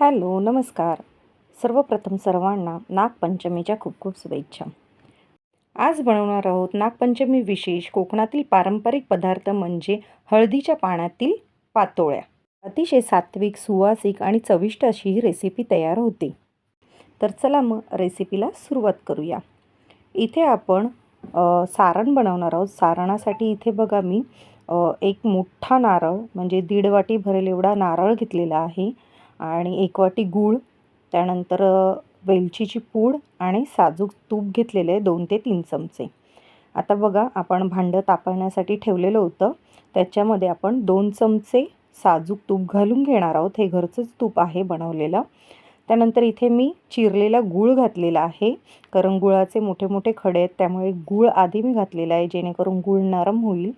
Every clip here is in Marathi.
हॅलो नमस्कार. सर्वप्रथम सर्वांना नागपंचमीच्या खूप खूप शुभेच्छा. आज बनवणार आहोत नागपंचमी विशेष कोकणातील पारंपरिक पदार्थ म्हणजे हळदीच्या पाण्यातील पातोळ्या. अतिशय सात्विक सुवासिक आणि चविष्ट अशी ही रेसिपी तयार होते. तर चला मग रेसिपीला सुरुवात करूया. इथे आपण सारण बनवणार आहोत. सारणासाठी इथे बघा मी एक मोठा नारळ म्हणजे दीड वाटी भरेल एवढा नारळ घेतलेला आहे. आणि एक वाटी गूळ त्यानंतर वेलचीची पूड आणि साजूक तूप घेतलेले आहे दोन ते तीन चमचे. आता बघा आपण भांडं तापवण्यासाठी ठेवलेलं होतं. त्याच्यामध्ये आपण दोन चमचे साजूक तूप घालून घेणार आहोत. हे घरचंच तूप आहे बनवलेलं. त्यानंतर इथे मी चिरलेला गूळ घातलेला आहे. कारण गुळाचे मोठे मोठे खडे आहेत त्यामुळे गूळ आधी मी घातलेला आहे जेणेकरून गूळ नरम होईल.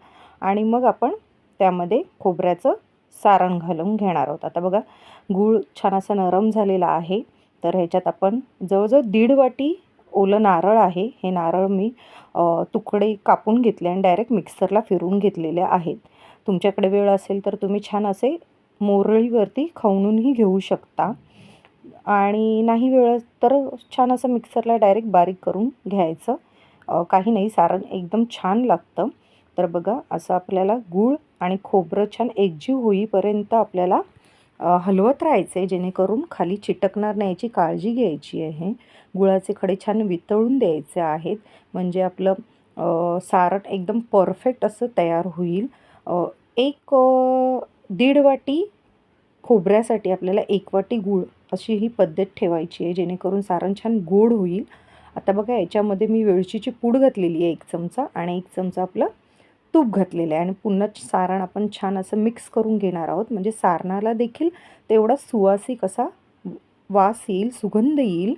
आणि मग आपण त्यामध्ये खोबऱ्याचं सारण घालून घेणार आहोत. आता बघा गूळ छान असा नरम झालेला आहे. तर ह्याच्यात आपण जवळजवळ दीड वाटी ओलं नारळ आहे. हे नारळ मी तुकडे कापून घेतले आणि डायरेक्ट मिक्सरला फिरवून घेतलेले आहेत. तुमच्याकडे वेळ असेल तर तुम्ही छान असे मोरळीवरती खवणूनही घेऊ शकता. आणि नाही वेळ तर छान असं मिक्सरला डायरेक्ट बारीक करून घ्यायचं. काही नाही सारण एकदम छान लागतं. तर बघा असं आपल्याला गूळ आणि खोबरं छान एकजीव होईपर्यंत आपल्याला हलवत राहायचं आहे जेणेकरून खाली चिटकणार नाही याची काळजी घ्यायची आहे. गुळाचे खडे छान वितळून द्यायचे आहेत. म्हणजे आपलं सारट सारण एकदम परफेक्ट असं तयार होईल. एक दीड वाटी खोबऱ्यासाठी आपल्याला एक वाटी गूळ अशी ही पद्धत ठेवायची आहे जेणेकरून सारण छान गोड होईल. आता बघा याच्यामध्ये मी वेलचीची पूड घातलेली आहे एक चमचा. आणि एक चमचा आपलं तूप घातलेलं आहे आणि पुन्हा सारण आपण छान असं मिक्स करून घेणार आहोत. म्हणजे सारणाला देखील तेवढा सुवासिक असा वास येईल सुगंध येईल.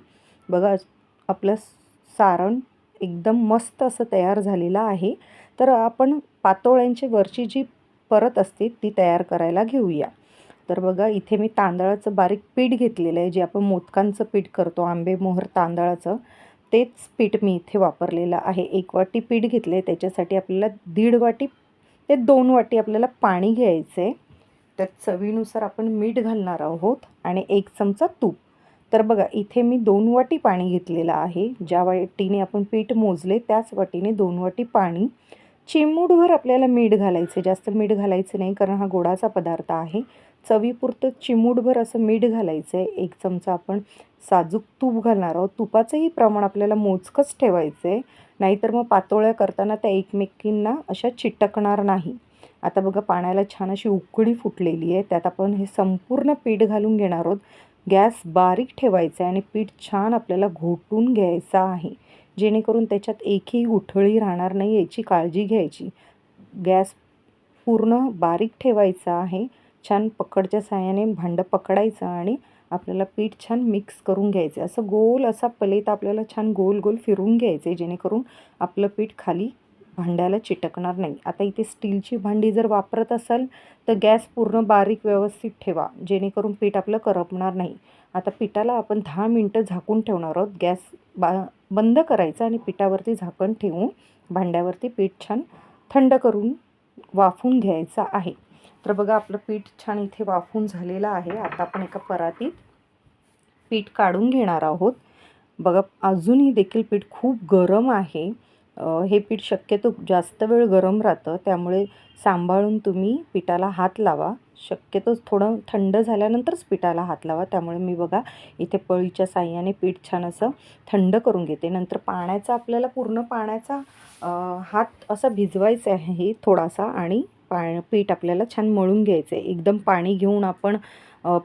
बघा आपलं सारण एकदम मस्त असं तयार झालेलं आहे. तर आपण पातोळ्यांची वरची जी परत असते ती तयार करायला घेऊया. तर बघा इथे मी तांदळाचं बारीक पीठ घेतलेलं आहे जे आपण मोदकांचं पीठ करतो आंबे मोहर तांदळाचं. तेच पीठ मी इथे वापरलेलं आहे. एक वाटी पीठ घेतलं आहे त्याच्यासाठी आपल्याला दीड वाटी ते दोन वाटी आपल्याला पाणी घ्यायचं आहे त्यात चवीनुसार आपण मीठ घालणार आहोत आणि एक चमचा तूप. तर बघा इथे मी दोन वाटी पाणी घेतलेलं आहे. ज्या वाटीने आपण पीठ मोजले त्याच वाटीने दोन वाटी पाणी. चिमूटभर आपल्याला मीठ घालायचं जास्त मीठ घालायचं नाही कारण हा गोडाचा पदार्थ आहे. चवीपुरतं चिमूटभर असं मीठ घालायचं आहे एक चमचा आपण साजूक तूप घालणार आहोत. तुपाचंही प्रमाण आपल्याला मोजकंच ठेवायचं आहे नाहीतर मग पातोळ्या करताना त्या एकमेकींना अशा चिटकणार नाही. आता बघा पाण्याला छान अशी उकळी फुटलेली आहे. त्यात आपण हे संपूर्ण पीठ घालून घेणार आहोत. गॅस बारीक ठेवायचा आहे आणि पीठ छान आपल्याला घोटून घ्यायचं आहे. जेणेकरून त्याच्यात एकही उठळी राहणार नाही याची काळजी घ्यायची. गॅस पूर्ण बारीक ठेवायचा आहे. छान पकडच्या साहाय्याने भांडं पकडायचं आणि आपल्याला पीठ छान मिक्स करून घ्यायचे. असं गोल असा पलेत आपल्याला छान गोल गोल फिरवून घ्यायचे जेणेकरून आपलं पीठ खाली भांड्याला चिटकणार नाही. आता इथे स्टीलची भांडी जर वापरत असाल तर गॅस पूर्ण बारीक व्यवस्थित ठेवा जेणेकरून पीठ आपलं करपणार नाही. आता पिठाला आपण दहा मिनटं झाकून ठेवणार आहोत. गॅस बा बंद करायचा आणि पिठावरती झाकण ठेवून भांड्यावरती पीठ छान थंड करून वाफून घ्यायचं आहे. तर बघा आपलं पीठ छान इथे वाफून झालेलं आहे. आता आपण एका परातीत पीठ काढून घेणार आहोत. बघा अजूनही देखील पीठ खूप गरम आहे. हे पीठ शक्यतो जास्त वेळ गरम राहतं. त्यामुळे सांभाळून तुम्ही पिठाला हात लावा. शक्यतो थोडं थंड झाल्यानंतरच पिठाला हात लावा. त्यामुळे मी बघा इथे पळीच्या साह्याने पीठ छान असं थंड करून घेते. नंतर पाण्याचा आपल्याला पूर्ण पाण्याचा हात असा भिजवायचा आहे थोडासा आणि पा पीठ आपल्याला छान मळून घ्यायचं आहे एकदम पाणी घेऊन आपण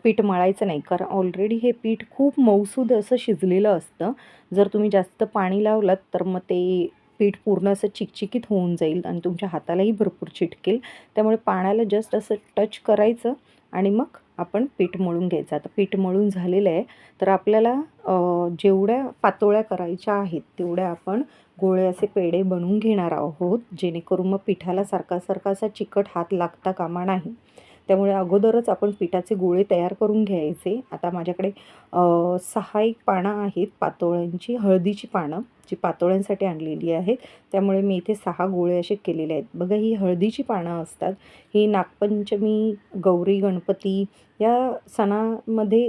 पीठ मळायचं नाही. कारण ऑलरेडी हे पीठ खूप मऊसूद असं शिजलेलं असतं. जर तुम्ही जास्त पाणी लावलात तर मग ते पीठ पूर्ण असं चिकचिकीत होऊन जाईल आणि तुमच्या हातालाही भरपूर चिटकेल. त्यामुळे पाण्याला जस्ट असं टच करायचं आणि मग आपण पीठ मळून घ्यायचं. आता पीठ मळून झालेलं आहे तर आपल्याला जेवढ्या पातोळ्या करायच्या आहेत तेवढ्या आपण गोळे असे पेढे बनवून घेणार आहोत जेणेकरून मग पिठाला सारखा सारखा असा चिकट हात लागता कामा नाही. त्यामुळे अगोदरच आपण पिठाचे गोळे तयार करून घ्यायचे. आता माझ्याकडे सहा एक पानं आहेत पातोळ्यांची हळदीची पानं. जी पातोळ्यांसाठी आणलेली आहेत त्यामुळे मी इथे सहा गोळे असे केलेले आहेत. बघा ही हळदीची पानं असतात. ही नागपंचमी गौरी गणपती या सणामध्ये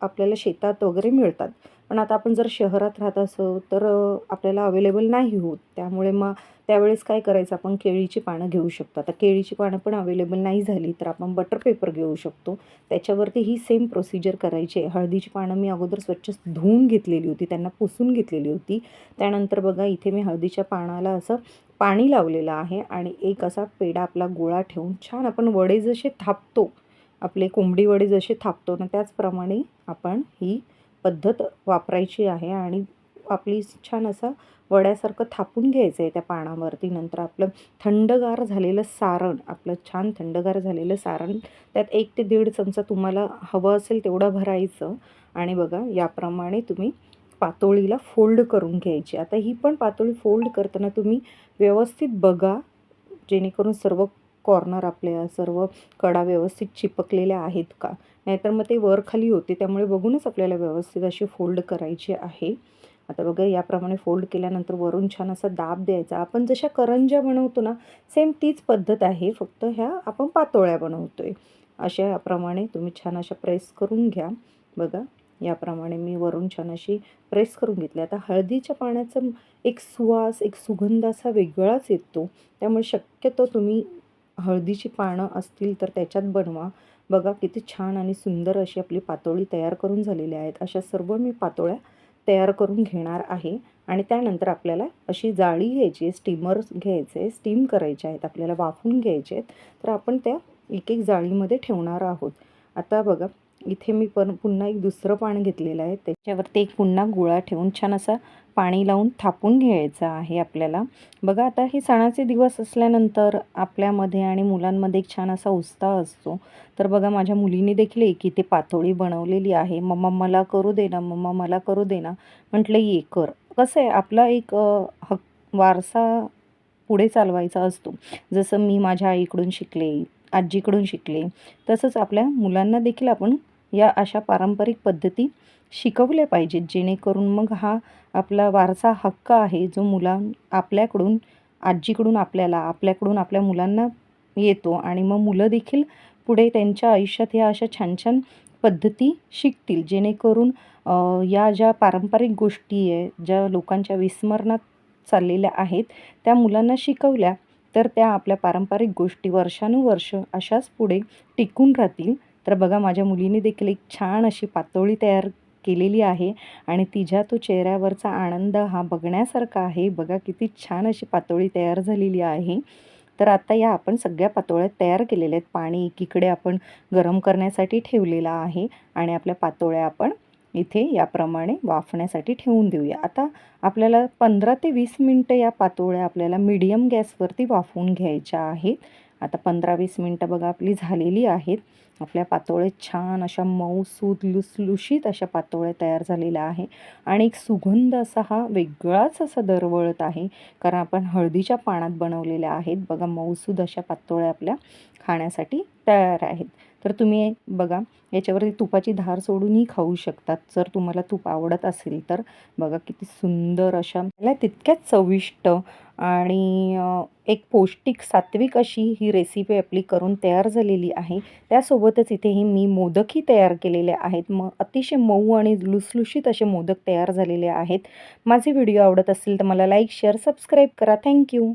आपल्याला शेतात वगैरे मिळतात. पण आता आपण जर शहरात राहत असो तर आपल्याला अवेलेबल नाही होत. त्यामुळे मग त्यावेळेस काय करायचं? आपण केळीची पानं घेऊ शकतो. आता केळीची पानं पण अवेलेबल नाही झाली तर आपण बटर पेपर घेऊ शकतो. त्याच्यावरती ही सेम प्रोसिजर करायची आहे. हळदीची पानं मी अगोदर स्वच्छ धुवून घेतलेली होती. त्यांना पुसून घेतलेली होती. त्यानंतर बघा इथे मी हळदीच्या पानाला असं पाणी लावलेलं आहे आणि एक असा पेढा आपला गोळा ठेवून छान आपण वडे जसे थापतो आपले कोंबडी वडे जसे थापतो ना त्याचप्रमाणे आपण ही पद्धत वापरायची आहे आणि आपली छान असं वड्यासारखं थापून घ्यायचं आहे त्या पानावरती. नंतर आपलं थंडगार झालेलं सारण आपलं छान थंडगार झालेलं सारण त्यात एक ते दीड चमचा तुम्हाला हवं असेल तेवढं भरायचं. आणि बघा याप्रमाणे तुम्ही पातोळीला फोल्ड करून घ्यायची. आता ही पण पातोळी फोल्ड करताना तुम्ही व्यवस्थित बघा जेणेकरून सर्व कॉर्नर आपल्या सर्व कडा व्यवस्थित चिपकलेल्या आहेत का? नाहीतर मग ते वर खाली होते त्यामुळे बघूनच आपल्याला व्यवस्थित अशी फोल्ड करायची आहे. आता बघा याप्रमाणे फोल्ड केल्यानंतर वरून छान असा दाब द्यायचा. आपण जशा करंज्या बनवतो ना सेम तीच पद्धत आहे. फक्त ह्या आपण पातोळ्या बनवतो आहे अशा याप्रमाणे तुम्ही छान अशा प्रेस करून घ्या. बघा. याप्रमाणे मी वरून छान अशी प्रेस करून घेतली. आता हळदीच्या पाण्याचा एक सुवास एक सुगंध असा वेगळाच येतो. त्यामुळे शक्यतो तुम्ही हळदीची पानं असतील तर त्याच्यात बनवा. बघा किती छान आणि सुंदर अशी आपली पातोळी तयार करून झालेली आहेत. अशा सर्व मी पातोळ्या तयार करून घेणार आहे. आणि त्यानंतर आपल्याला अशी जाळी घ्यायची आहे स्टीमर घ्यायचे स्टीम करायचे आहेत आपल्याला वाफून घ्यायचे आहेत. तर आपण त्या एक एक जाळीमध्ये ठेवणार आहोत. आता बघा इथे मी पण पुन्हा एक दुसरं पान घेतलेलं आहे. त्याच्यावरती एक पुन्हा गोळा ठेवून छान असा पाणी लावून थापून घ्यायचा आहे आपल्याला. बघा आता हे सणाचे दिवस असल्यानंतर आपल्यामध्ये आणि मुलांमध्ये एक छान असा उत्साह असतो. तर बघा माझ्या मुलीने देखील एक इथे पातोळी बनवलेली आहे. मम्मा मला करू दे ना मम्मा मला करू दे ना. म्हटलं ये कर. कसं आहे आपला एक हक वारसा पुढे चालवायचा असतो. जसं मी माझ्या आईकडून शिकले आजीकडून शिकले तसंच आपल्या मुलांना देखील आपण या अशा पारंपरिक पद्धती शिकवल्या पाहिजेत जेणेकरून मग हा आपला वारसा हक्क आहे जो मुलां आपल्याकडून आजीकडून आपल्याला आपल्याकडून आपल्या मुलांना येतो आणि मग मुलं देखील पुढे त्यांच्या आयुष्यात ह्या अशा छान छान पद्धती शिकतील जेणेकरून या ज्या पारंपरिक गोष्टी आहे ज्या लोकांच्या विस्मरणात चाललेल्या आहेत त्या मुलांना शिकवल्या तर त्या आपल्या पारंपरिक गोष्टी वर्षानुवर्ष अशाच पुढे टिकून राहतील. तर बघा माझ्या मुलीने देखील एक छान अशी पातोळी तयार केलेली आहे आणि तिच्या तो चेहऱ्यावरचा आनंद हा बघण्यासारखा आहे. बघा किती छान अशी पातोळी तयार झालेली आहे. तर आता या आपण सगळ्या पातोळ्या तयार केलेल्या आहेत. पाणी एकीकडे आपण गरम करण्यासाठी ठेवलेलं आहे आणि आपल्या पातोळ्या आपण इथे याप्रमाणे वाफण्यासाठी ठेवून देऊया. आता आपल्याला पंधरा ते वीस मिनटं या पातोळ्या आपल्याला मीडियम गॅसवरती वाफवून घ्यायच्या आहेत. आता पंधरा वीस मिनटं बघा आपली झालेली आहेत. आपल्या पातोळे छान अशा मऊसूद लुसलुशीत अशा पातोळ्या तयार झालेल्या आहे. आणि एक सुगंध असा हा वेगळाच असा दरवळत आहे. कारण आपण हळदीच्या पानात बनवलेल्या आहेत. बघा मऊसूद अशा पातोळ्या आपल्या खाण्यासाठी तयार आहेत. तर तुम्ही बघा याच्यावरती तुपाची धार सोडूनही खाऊ शकतात. जर तुम्हाला तूप आवडत असेल तर. बघा किती सुंदर अशा मला तितक्याच चविष्ट आणि एक पौष्टिक सात्विक अशी ही रेसिपी आपली करून तयार झालेली आहे. त्यासोबतच इथेही मी मोदकही तयार केलेले आहेत. मग अतिशय मऊ आणि लुसलुशीत असे मोदक तयार झालेले आहेत. माझे व्हिडिओ आवडत असतील तर मला लाईक शेअर सबस्क्राईब करा. Thank you